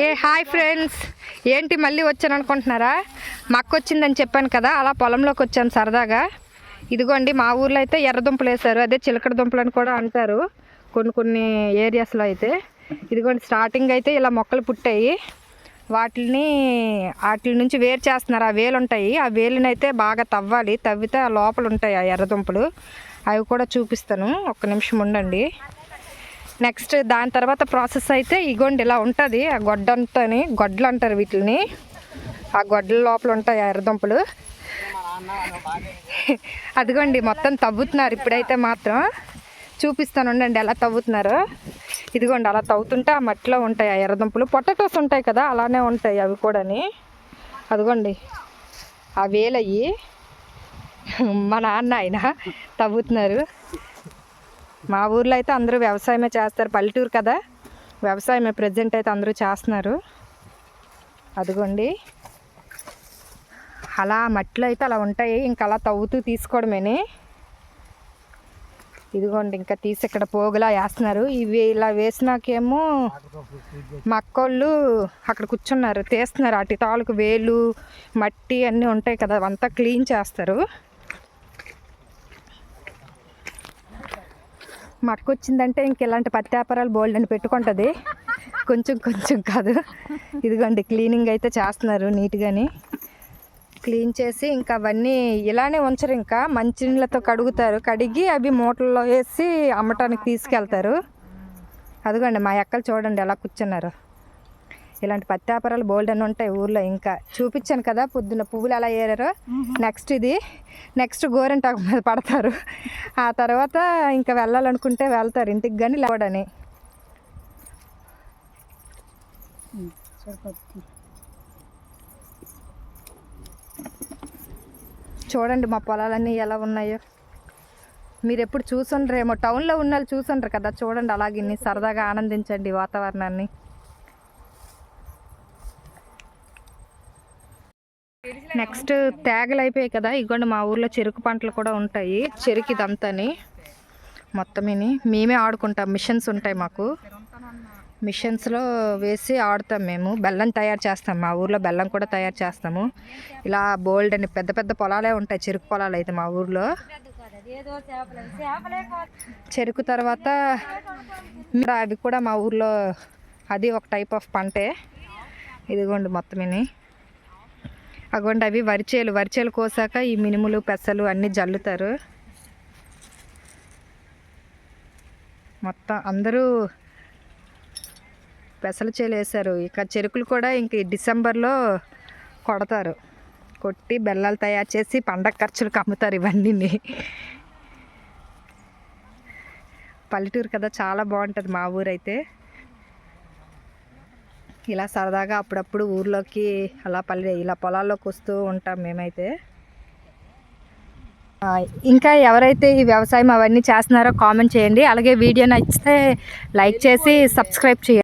ఏ hi friends. ఏంటి మళ్ళీ వచ్చాను అనుకుంటున్నారా? మక్క వచ్చిందని చెప్పాను కదా అలా పొలంలోకి వచ్చాను సరదాగా. ఇదిగోండి మా ఊర్లో అయితే ఎర్రదుంపలు వేశారు అదే చిలకడ దుంపలు అని కూడా అంటారు కొన్ని కొన్ని ఏరియాస్లో అయితే. ఇదిగోండి స్టార్టింగ్ అయితే ఇలా మొక్కలు పుట్టాయి. వాటిని వాటి నుంచి వేరు చేస్తున్నారు ఆ వేలు ఉంటాయి. ఆ వేలుని అయితే బాగా తవ్వాలి తవ్వితే ఆ లోపల ఉంటాయి ఆ ఎర్రదుంపలు అవి కూడా చూపిస్తాను ఒక్క నిమిషం ఉండండి. నెక్స్ట్ దాని తర్వాత ప్రాసెస్ అయితే ఇగోండి ఇలా ఉంటుంది. ఆ గొడ్డంతని గొడ్లు అంటారు వీటిని. ఆ గొడ్డల లోపల ఉంటాయి ఆ ఎర్రదుంపలు. అదిగోండి మొత్తం తవ్వుతున్నారు ఇప్పుడైతే మాత్రం. చూపిస్తాను ఉండండి ఎలా తవ్వుతున్నారు. ఇదిగోండి అలా తవ్వుతుంటే ఆ మట్టిలో ఉంటాయి ఆ ఎర్రదుంపలు. పొటాటోస్ ఉంటాయి కదా అలానే ఉంటాయి అవి కూడాని. అదిగోండి ఆ వేలయ్యి. మా నాన్న ఆయన తవ్వుతున్నారు. మా ఊర్లో అయితే అందరూ వ్యవసాయమే చేస్తారు. పల్లెటూరు కదా? వ్యవసాయమే. ప్రజెంట్ అయితే అందరూ చేస్తున్నారు. అదిగోండి. అలా మట్టిలో అయితే అలా ఉంటాయి. ఇంకా అలా తవ్వుతూ తీసుకోవడమేనే. ఇదిగోండి ఇంకా తీసి ఇక్కడ పోగులా వేస్తున్నారు. ఇవి ఇలా వేసినాకేమో మా అక్కోళ్ళు అక్కడ కూర్చున్నారు. తీస్తున్నారు. అటు తాలూకు వేలు మట్టి అన్నీ ఉంటాయి కదా అవంతా క్లీన్ చేస్తారు. మా వచ్చిందంటే ఇంక ఇలాంటి పత్తి వ్యాపారాలు బోల్డ్ అని పెట్టుకుంటుంది. కొంచెం కొంచెం కాదు. ఇదిగోండి క్లీనింగ్ అయితే చేస్తున్నారు నీట్గాని. క్లీన్ చేసి ఇంకా అవన్నీ ఇలానే ఉంచరు ఇంకా. మంచినీళ్ళతో కడుగుతారు. కడిగి అవి మూటల్లో వేసి అమ్మటానికి తీసుకెళ్తారు. అదిగోండి మా అక్కలు చూడండి ఎలా కూర్చున్నారు. ఇలాంటి పత్తి వ్యాపారాలు బోల్డ్ అని ఉంటాయి ఊర్లో ఇంకా. చూపించాను కదా పొద్దున్న పువ్వులు ఎలా ఏరారో. నెక్స్ట్ ఇది. నెక్స్ట్ గోరింటాకు మీద పడతారు. ఆ తర్వాత ఇంకా వెళ్ళాలనుకుంటే వెళ్తారు ఇంటికి కానీ లేవడని. చూడండి మా పొలాలన్నీ ఎలా ఉన్నాయో. మీరు ఎప్పుడు చూసుండ్రేమో టౌన్లో ఉన్న వాళ్ళు చూసుండ్రు కదా. చూడండి అలాగే సరదాగా ఆనందించండి వాతావరణాన్ని. నెక్స్ట్ తేగలు అయిపోయాయి కదా ఇగోండి మా ఊర్లో చెరుకు పంటలు కూడా ఉంటాయి. చెరుకు ఇదంతాని మొత్తం ఇని మేమే ఆడుకుంటాం. మిషన్స్ ఉంటాయి మాకు. మిషన్స్లో వేసి ఆడుతాం మేము. బెల్లం తయారు చేస్తాం. మా ఊర్లో బెల్లం కూడా తయారు చేస్తాము. ఇలా బోల్డ్ అని పెద్ద పెద్ద పొలాలే ఉంటాయి. చెరుకు పొలాలు అయితే మా ఊర్లో. చెరుకు తర్వాత ఇంకా అవి కూడా మా ఊర్లో అది ఒక టైప్ ఆఫ్ పంటే. ఇదిగోండి మొత్తం ఇని అగోండి అవి వరిచేలు. వరిచేలు కోసాక ఈ మినుములు పెసలు అన్నీ జల్లుతారు. మొత్తం అందరూ పెసల చేలు వేశారు ఇక చెరుకులు కూడా ఇంక డిసెంబర్లో కొడతారు. కొట్టి బెల్లాలు తయారు చేసి పండగ ఖర్చులకు అమ్ముతారు ఇవన్నీ పల్లెటూరు కదా చాలా బాగుంటుంది మా ఊరైతే. ఇలా సరదాగా అప్పుడప్పుడు ఊర్లోకి అలా పల్లె ఇలా పొలాల్లోకి వస్తూ ఉంటాం మేమైతే. ఇంకా ఎవరైతే ఈ వ్యవసాయం అవన్నీ చేస్తున్నారో కామెంట్ చేయండి. అలాగే వీడియో నచ్చితే లైక్ చేసి సబ్స్క్రైబ్ చేయండి.